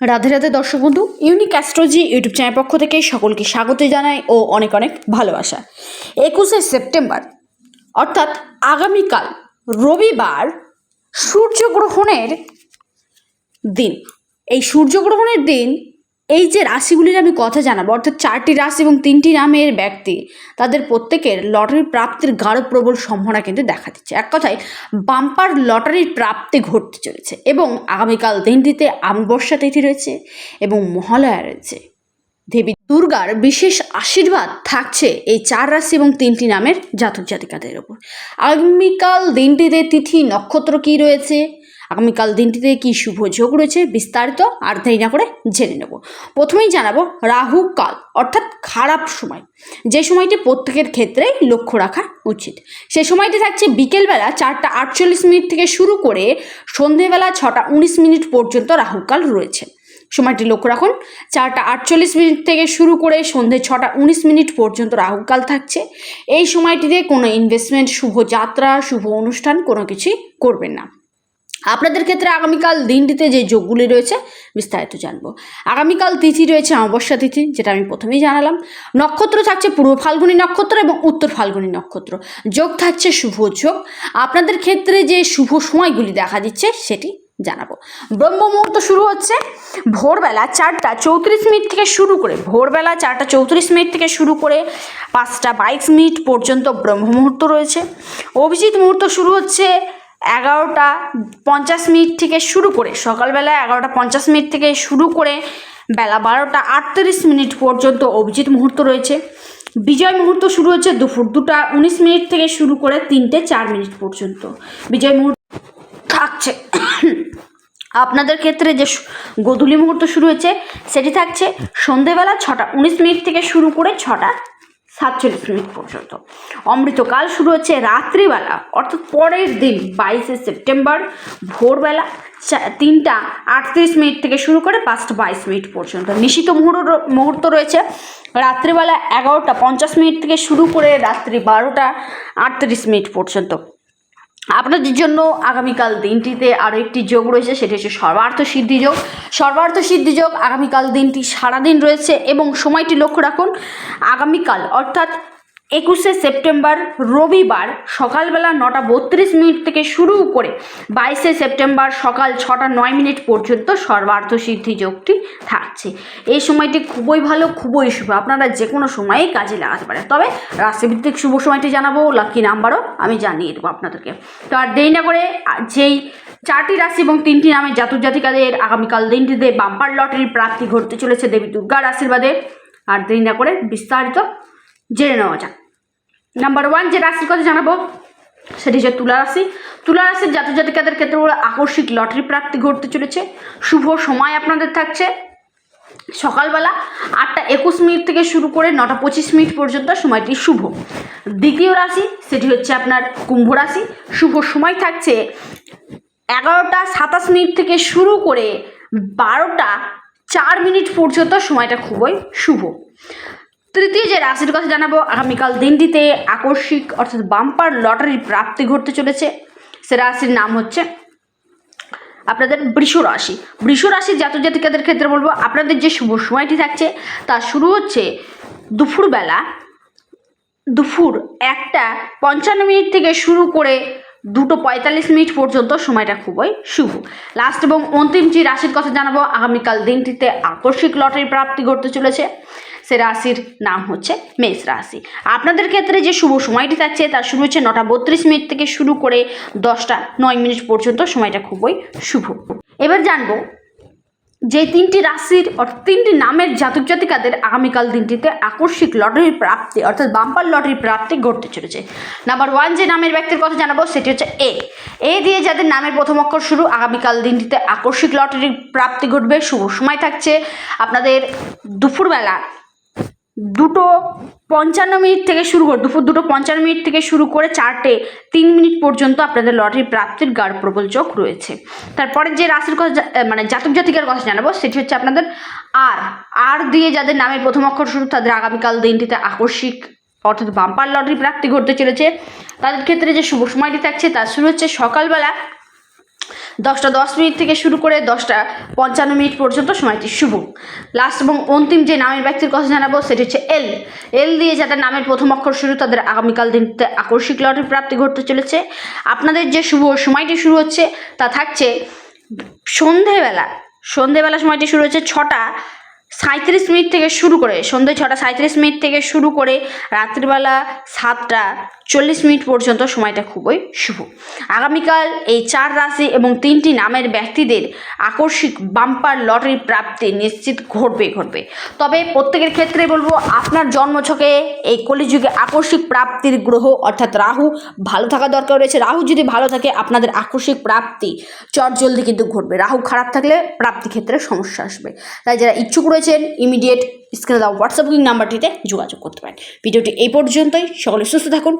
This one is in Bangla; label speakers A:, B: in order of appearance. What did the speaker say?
A: রাধে রাধে দর্শক বন্ধু ইউনিক অ্যাস্ট্রোজি ইউটিউব চ্যানেল পক্ষ থেকে সকলকে স্বাগত জানাই ও অনেক অনেক ভালোবাসা। একুশে সেপ্টেম্বর, অর্থাৎ আগামীকাল রবিবার সূর্যগ্রহণের দিন। এই সূর্যগ্রহণের দিন এই যে রাশিগুলির আমি কথা জানাব, অর্থাৎ চারটি রাশি এবং তিনটি নামের ব্যক্তি, তাদের প্রত্যেকের লটারি প্রাপ্তির গাঢ় প্রবল সম্ভাবনা কিন্তু দেখা দিচ্ছে। এক কথায়, বাম্পার লটারির প্রাপ্তি ঘটতে চলেছে এবং আগামীকাল দিনটিতে আমবর্ষা তিথি রয়েছে এবং মহালয়া রয়েছে। দেবী দুর্গার বিশেষ আশীর্বাদ থাকছে এই চার রাশি এবং তিনটি নামের জাতক জাতিকাদের ওপর। আগামীকাল দিনটিতে তিথি নক্ষত্র কী রয়েছে? আগামীকাল দিনটিতে কী শুভ যোগ রয়েছে বিস্তারিত আর দেরি না করে জেনে নেব। প্রথমেই জানাব রাহু কাল, অর্থাৎ খারাপ সময়। যে সময়টি প্রত্যেকের ক্ষেত্রেই লক্ষ্য রাখা উচিত। সে সময়টি থাকছে বিকেলবেলা চারটা আটচল্লিশ মিনিট থেকে শুরু করে সন্ধেবেলা ছটা উনিশ মিনিট পর্যন্ত রাহুকাল রয়েছে। সময়টি লক্ষ্য রাখুন, চারটা আটচল্লিশ মিনিট থেকে শুরু করে সন্ধে ছটা উনিশ মিনিট পর্যন্ত রাহুকাল থাকছে। এই সময়টিতে কোনো ইনভেস্টমেন্ট শুভ যাত্রা, শুভ অনুষ্ঠান কোনো কিছুই করবেন না। আপনাদের ক্ষেত্রে আগামীকাল দিনটিতে যে যোগগুলি রয়েছে বিস্তারিত জানব। আগামীকাল তিথি রয়েছে অমাবস্যা তিথি, যেটা আমি প্রথমেই জানালাম। নক্ষত্র থাকছে পূর্ব ফাল্গুনী নক্ষত্র এবং উত্তর ফাল্গুনী নক্ষত্র। যোগ থাকছে শুভ যোগ। আপনাদের ক্ষেত্রে যে শুভ সময়গুলি দেখা দিচ্ছে সেটি জানাব। ব্রহ্ম মুহূর্ত শুরু হচ্ছে ভোরবেলা চারটা চৌত্রিশ মিনিট থেকে শুরু করে, ভোরবেলা চারটা চৌত্রিশ মিনিট থেকে শুরু করে পাঁচটা বাইশ মিনিট পর্যন্ত ব্রহ্ম মুহূর্ত রয়েছে। অভিজিৎ মুহূর্ত শুরু হচ্ছে এগারোটা পঞ্চাশ মিনিট থেকে শুরু করে, সকালবেলা এগারোটা পঞ্চাশ মিনিট থেকে শুরু করে বেলা বারোটা আটত্রিশ মিনিট পর্যন্ত অভিজিৎ মুহূর্ত রয়েছে। বিজয় মুহূর্ত শুরু হচ্ছে দুপুর দুটা উনিশ মিনিট থেকে শুরু করে তিনটে চার মিনিট পর্যন্ত। বিজয় মুহূর্ত থাকছে। আপনাদের ক্ষেত্রে যে গোধূলি মুহূর্ত শুরু হয়েছে, সেটি থাকছে সন্ধেবেলা ছটা উনিশ মিনিট থেকে শুরু করে ছটা সাতচল্লিশ মিনিট পর্যন্ত। অমৃতকাল শুরু হচ্ছে রাত্রিবেলা, অর্থাৎ পরের দিন বাইশে সেপ্টেম্বর ভোরবেলা তিনটা আটত্রিশ মিনিট থেকে শুরু করে পাঁচটা বাইশ মিনিট পর্যন্ত। নিশিত মুহূর্ত মুহূর্ত রয়েছে রাত্রিবেলা এগারোটা পঞ্চাশ মিনিট থেকে শুরু করে রাত্রি বারোটা আটত্রিশ মিনিট পর্যন্ত। আপনাদের জন্য আগামীকাল দিনটিতে আরও একটি যোগ রয়েছে, সেটি হচ্ছে সর্বার্থ সিদ্ধি যোগ। সর্বার্থ সিদ্ধি যোগ আগামীকাল দিনটি সারাদিন রয়েছে এবং সময়টি লক্ষ্য রাখুন, আগামীকাল অর্থাৎ একুশে সেপ্টেম্বর রবিবার সকালবেলা নটা বত্রিশ মিনিট থেকে শুরু করে বাইশে সেপ্টেম্বর সকাল ছটা নয় মিনিট পর্যন্ত সর্বার্থ সিদ্ধি যোগটি থাকছে। এই সময়টি খুবই ভালো, খুবই শুভ। আপনারা যে কোনো সময়েই কাজে লাগাতে পারেন। তবে রাশিভিত্তিক শুভ সময়টি জানাব লাকি নাম্বারও আমি জানিয়ে দেবো আপনাদেরকে। তো আর দেরি না করে যেই চারটি রাশি এবং তিনটি নামে জাতক জাতিকাদের আগামীকাল দিনটিতে বাম্পার লটারির প্রাপ্তি ঘটতে চলেছে দেবী দুর্গার আশীর্বাদে। আর দেরি না করে বিস্তারিত জেনে নেওয়া যাক। নাম্বার ওয়ান যে রাশির কথা জানাব? সেটি হচ্ছে তুলা রাশি। তুলা রাশির জাতক জাতিকাদের ক্ষেত্রে আকস্মিক লটারি প্রাপ্তি ঘটতে চলেছে। শুভ সময় আপনাদের থাকছে। সকালবেলা আটটা একুশ মিনিট থেকে শুরু করে নটা পঁচিশ মিনিট পর্যন্ত সময়টি শুভ। দ্বিতীয় রাশি, সেটি হচ্ছে আপনার কুম্ভ রাশি। শুভ সময় থাকছে এগারোটা সাতাশ মিনিট থেকে শুরু করে বারোটা চার মিনিট পর্যন্ত সময়টা খুবই শুভ। তৃতীয় যে রাশির কথা জানাব, আগামীকাল দিনটিতে আকস্মিক অর্থাৎ বাম্পার লটারির প্রাপ্তি ঘটতে চলেছে। সে রাশির নাম হচ্ছে আপনাদের বৃষ রাশি। বৃষ রাশির জাতক জাতিকাদের ক্ষেত্রে বলব, আপনাদের যে শুভ সময়টি থাকছে, তা শুরু হচ্ছে দুপুরবেলা। দুপুর একটা পঞ্চান্ন মিনিট থেকে শুরু করে দুটো পঁয়তাল্লিশ মিনিট পর্যন্ত সময়টা খুবই শুভ। লাস্ট এবং অন্তিম যে রাশির কথা জানাব, আগামীকাল দিনটিতে আকস্মিক লটারি প্রাপ্তি ঘটতে চলেছে। সে রাশির নাম হচ্ছে মেষ রাশি। আপনাদের ক্ষেত্রে যে শুভ সময়টি থাকছে, তার শুরু হচ্ছে নটা বত্রিশ মিনিট থেকে শুরু করে দশটা নয় মিনিট পর্যন্ত সময়টা খুবই শুভ। এবার জানব যে তিনটি রাশির অর্থাৎ তিনটি নামের জাতক জাতিকাদের আগামীকাল দিনটিতে আকস্মিক লটারির প্রাপ্তি, অর্থাৎ বাম্পার লটারির প্রাপ্তি ঘটতে চলেছে। নাম্বার ওয়ান যে নামের ব্যক্তির কথা জানাব, সেটি হচ্ছে এ। এ দিয়ে যাদের নামের প্রথম অক্ষর শুরু, আগামীকাল দিনটিতে আকস্মিক লটারির প্রাপ্তি ঘটবে, শুভ সময় থাকছে। আপনাদের দুপুরবেলা দুটো পঞ্চান্ন মিনিট থেকে শুরু করে, দুপুর দুটো পঞ্চান্ন মিনিট থেকে শুরু করে চারটে তিন মিনিট পর্যন্ত আপনাদের লটারি প্রাপ্তির গাঢ় প্রবল যোগ রয়েছে। তারপরে যে রাশির কথা মানে জাতক জাতিকার কথা জানাব, সেটি হচ্ছে আপনাদের আর। আর দিয়ে যাদের নামের প্রথম অক্ষর শুরু, তাদের আগামীকাল দিনটিতে আকস্মিক, অর্থাৎ বাম্পার লটারি প্রাপ্তি ঘটতে চলেছে। তাদের ক্ষেত্রে যে শুভ সময়টি থাকছে, তা শুরু হচ্ছে সকালবেলা দশটা দশ মিনিট থেকে শুরু করে দশটা পঞ্চান্ন মিনিট পর্যন্ত সময়টি শুভ। লাস্ট এবং অন্তিম যে নামের ব্যক্তির কথা জানাব, সেটি হচ্ছে এল এল দিয়ে যাদের নামের প্রথম অক্ষর শুরু, তাদের আগামীকাল দিনতে আকস্মিক লটারির প্রাপ্তি ঘটতে চলেছে। আপনাদের যে শুভ সময়টি শুরু হচ্ছে, তা থাকছে সন্ধেবেলা। সন্ধেবেলা সময়টি শুরু হচ্ছে ছটা সাঁত্রিশ মিনিট থেকে শুরু করে, সন্ধ্যে ছটা সাঁত্রিশ মিনিট থেকে শুরু করে রাত্রিবেলা সাতটা। চল্লিশ মিনিট পর্যন্ত সময়টা খুবই শুভ। আগামীকাল এই চার রাশি এবং তিনটি নামের ব্যক্তিদের আকস্মিক বাম্পার লটারি প্রাপ্তি নিশ্চিত ঘটবে ঘটবে। তবে প্রত্যেকের ক্ষেত্রে বলব, আপনার জন্মছকে এই কলিযুগে আকস্মিক প্রাপ্তির গ্রহ অর্থাৎ রাহু ভালো থাকা দরকার রয়েছে। রাহু যদি ভালো থাকে, আপনাদের আকস্মিক প্রাপ্তি চট জলদি কিন্তু ঘটবে। রাহু খারাপ থাকলে প্রাপ্তি ক্ষেত্রে সমস্যা আসবে। তাই যারা ইচ্ছুক রয়েছেন ইমিডিয়েট স্ক্রিনে দেওয়া হোয়াটসঅ্যাপ নাম্বারটিতে যোগাযোগ করতে পারেন। ভিডিওটি এই পর্যন্তই। সকলে সুস্থ থাকুন।